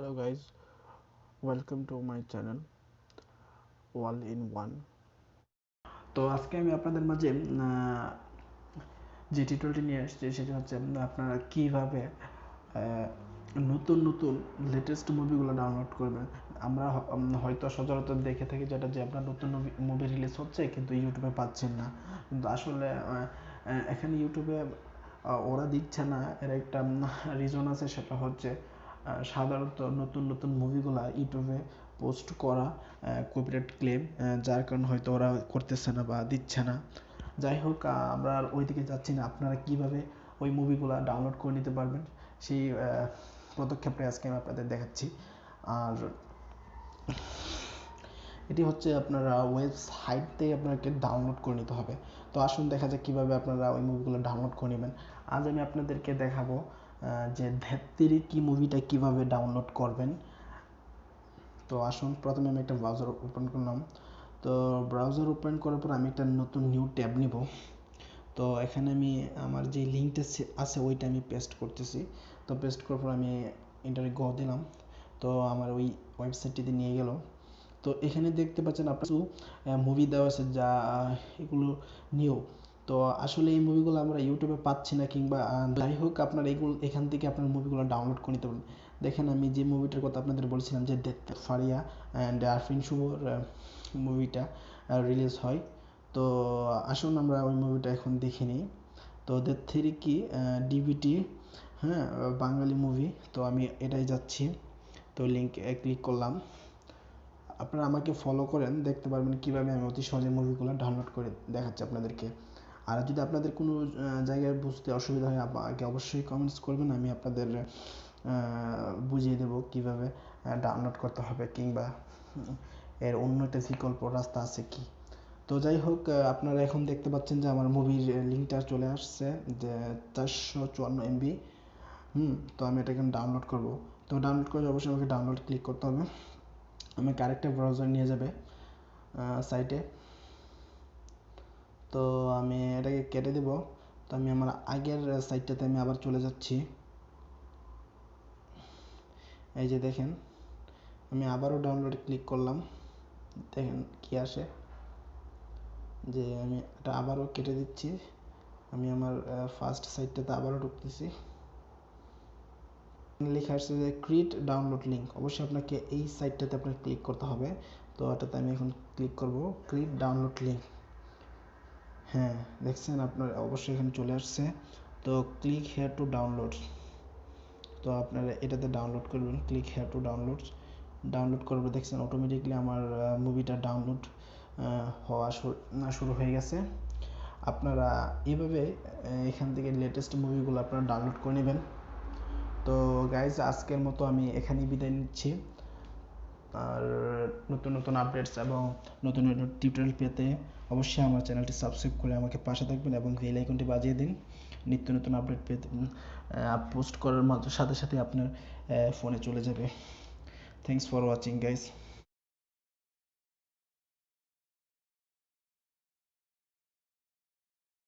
hello, guys. Welcome to my channel, all in one. তো আজকে আমি আপনাদের মাঝে যে টিউটোরিয়ালটি নিয়ে এসেছি সেটি হচ্ছে আপনারা কীভাবে নতুন নতুন লেটেস্ট মুভিগুলো ডাউনলোড করবেন। আমরা হয়তো সচরাচর দেখে থাকি যেটা যে আপনার নতুন মুভি রিলিজ হচ্ছে, কিন্তু ইউটিউবে পাচ্ছেন না। কিন্তু আসলে এখানে ইউটিউবে ওরা দিচ্ছে না। এর একটা রিজন আছে, সেটা হচ্ছে সাধারণত নতুন নতুন মুভিগুলা ইউটিউবে পোস্ট করা কপিরাইট ক্লেম যার কারণে হয়তো ওরা করতেছে না বা দিচ্ছে না। যাই হোক আমরা আর ওইদিকে যাচ্ছি না। আপনারা কীভাবে ওই মুভিগুলা ডাউনলোড করে নিতে পারবেন, সেই পদক্ষেপটা আজকে আমি আপনাদের দেখাচ্ছি। আর এটি হচ্ছে আপনারা ওয়েবসাইট থেকে আপনাকে ডাউনলোড করে নিতে হবে। তো আসুন দেখা যাক কীভাবে আপনারা ওই মুভিগুলো ডাউনলোড করে নেবেন। আজ আমি আপনাদেরকে দেখাবো যে ধ্যাত্তেরি কি মুভিটা কীভাবে ডাউনলোড করবেন। তো আসুন, প্রথমে আমি একটা ব্রাউজার ওপেন করলাম। তো ব্রাউজার ওপেন করার পর আমি একটা নতুন নিউ ট্যাব নিব। তো এখানে আমি আমার যে লিঙ্কটা আছে, ওইটা আমি পেস্ট করতেছি। তো পেস্ট করার পর আমি ইন্টারে গ দিলাম। তো আমার ওই ওয়েবসাইটটিতে নিয়ে গেল। তো এখানে দেখতে পাচ্ছেন আপনার মুভি দেওয়া আছে যা এগুলো নিউ তো আসলে এই মুভিগুলো আমরা ইউটিউবে পাচ্ছি না কিংবা যাই হোক আপনার এগুলো এখান থেকে আপনার মুভিগুলো ডাউনলোড করে নিতে পারবেন দেখেন আমি যে মুভিটার কথা আপনাদের বলছিলাম যে দেখ ফারিয়া অ্যান্ড আরফিন শুভর মুভিটা রিলিজ হয়। তো আসুন আমরা ওই মুভিটা এখন দেখে নিই। তো দের থ্রি কি ডিভিটি হ্যাঁ বাঙালি মুভি তো আমি এটাই যাচ্ছি। তো লিঙ্কে ক্লিক করলাম। আপনারা আমাকে ফলো করেন, দেখতে পারবেন কীভাবে আমি অতি সহজে মুভিগুলো ডাউনলোড করে দেখাচ্ছি আপনাদেরকে। আর যদি আপনাদের কোনো জায়গায় বুঝতে অসুবিধা হয়, আমাকে অবশ্যই কমেন্টস করবেন, আমি আপনাদের বুঝিয়ে দেবো কীভাবে ডাউনলোড করতে হবে কিংবা এর অন্য একটা বিকল্প রাস্তা আছে কি। তো যাই হোক আপনারা এখন দেখতে পাচ্ছেন যে আমার মুভির লিঙ্কটা চলে আসছে, যে চারশো চুয়ান্ন এমবি হুম, তো আমি এটা এখানে ডাউনলোড করব। তো ডাউনলোড করে অবশ্যই আমাকে ডাউনলোড ক্লিক করতে হবে। আমাকে আরেকটা ব্রাউজার নিয়ে যাবে সাইটে তো আমি এটাকে কেটে দেব। তো আমি আমার আগের সাইটটাতে আমি আবার চলে যাচ্ছি। এই যে দেখেন, আমি আবারও ডাউনলোড ক্লিক করলাম। দেখেন কি আসে। যে আমি এটা আবারও কেটে দিচ্ছি। আমি আমার ফার্স্ট সাইটটাতে আবারও ঢুকতেছি। লেখা আসছে যে ক্রিয়েট ডাউনলোড লিঙ্ক অবশ্যই আপনাকে এই সাইটটাতে আপনাকে ক্লিক করতে হবে। তো এটাতে আমি এখন ক্লিক করব। ক্রিয়েট ডাউনলোড লিঙ্ক হ্যাঁ দেখছেন আপনার অবশ্যই এখানে চলে আসছে। তো ক্লিক হেয়ার টু ডাউনলোড তো আপনারা এটাতে ডাউনলোড করবেন click here to download download করবে দেখছেন অটোমেটিকলি আমার মুভিটা ডাউনলোড হওয়া শুরু- শুরু হয়ে গেছে। আপনারা এভাবে এখান থেকে লেটেস্ট মুভিগুলো আপনারা ডাউনলোড করে নেবেন। তো গাইজ আজকের মতো আমি এখানেই বিদায় নিচ্ছি। আর নতুন নতুন আপডেটস এবং নতুন নতুন টিউটোরিয়াল পেতে অবশ্যই আমার চ্যানেলটি সাবস্ক্রাইব করে আমাকে পাশে থাকবেন এবং বেল আইকনটি বাজিয়ে দিন। নিত্য নতুন আপডেট পেতে পোস্ট করার সাথে সাথে আপনার ফোনে চলে যাবে। Thanks for watching guys